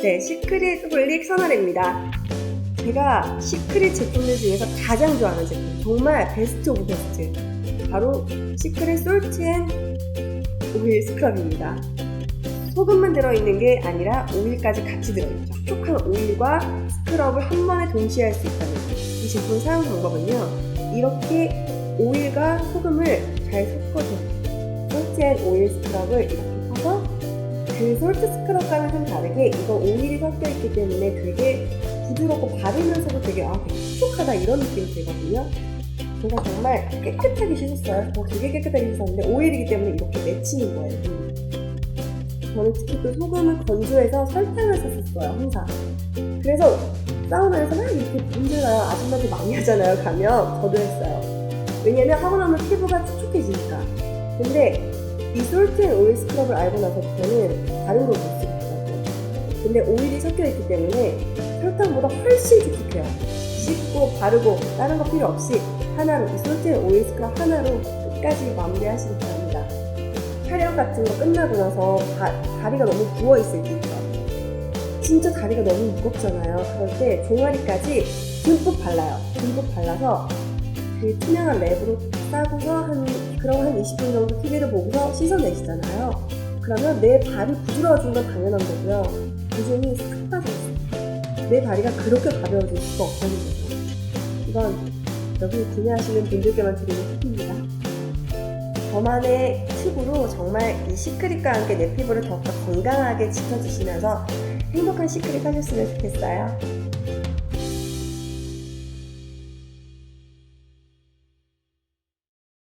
시크릿 홀릭 선언입니다. 제가 시크릿 제품들 중에서 가장 좋아하는 제품, 정말 베스트 오브 베스트. 바로 시크릿 솔트 앤 오일 스크럽입니다. 소금만 들어있는 게 아니라 오일까지 같이 들어있죠. 촉촉한 오일과 스크럽을 한 번에 동시에 할 수 있다는 거. 이 제품 사용 방법은요. 이렇게 오일과 소금을 잘 섞어줘요. 솔트 앤 오일 스크럽을 이렇게 그 솔트 스크럽과는 좀 다르게 이거 오일이 섞여 있기 때문에 되게 부드럽고 바르면서도 되게 아 촉촉하다 이런 느낌이 들거든요. 제가 정말 깨끗하게 씻었어요. 저 되게 깨끗하게 씻었는데 오일이기 때문에 이렇게 맺히는 거예요. 음. 저는 특히 또 소금은 건조해서 설탕을 샀었어요 항상. 그래서 사우나에서 막 이렇게 분들어요. 아줌마들 많이 하잖아요. 가면 저도 했어요. 왜냐면 하고 나면 피부가 촉촉해지니까. 근데 이 솔트 앤 오일 스크럽을 알고 나서부터는 다른 걸 못 쓰겠더라고요. 근데 오일이 섞여 있기 때문에 설탕보다 훨씬 촉촉해요. 씻고 바르고 다른 거 필요 없이 하나로 이 솔트 앤 오일 스크럽 하나로 끝까지 마무리하시기 바랍니다. 촬영 같은 거 끝나고 나서 다, 다리가 너무 부어 있을 때 있죠. 진짜 다리가 너무 무겁잖아요. 그럴 때 종아리까지 듬뿍 발라요. 듬뿍 발라서 그 투명한 랩으로 싸고서 한 그럼 한 20분 정도 TV를 보고서 씻어내시잖아요. 그러면 내 발이 부드러워진 건 당연한 거고요. 기준이 싹 빠져있어요. 내 다리가 그렇게 가벼워질 수가 거죠. 이건 여기 구매하시는 분들께만 드리는 팁입니다. 저만의 팁으로 정말 이 시크릿과 함께 내 피부를 더욱더 건강하게 지켜주시면서 행복한 시크릿 하셨으면 좋겠어요.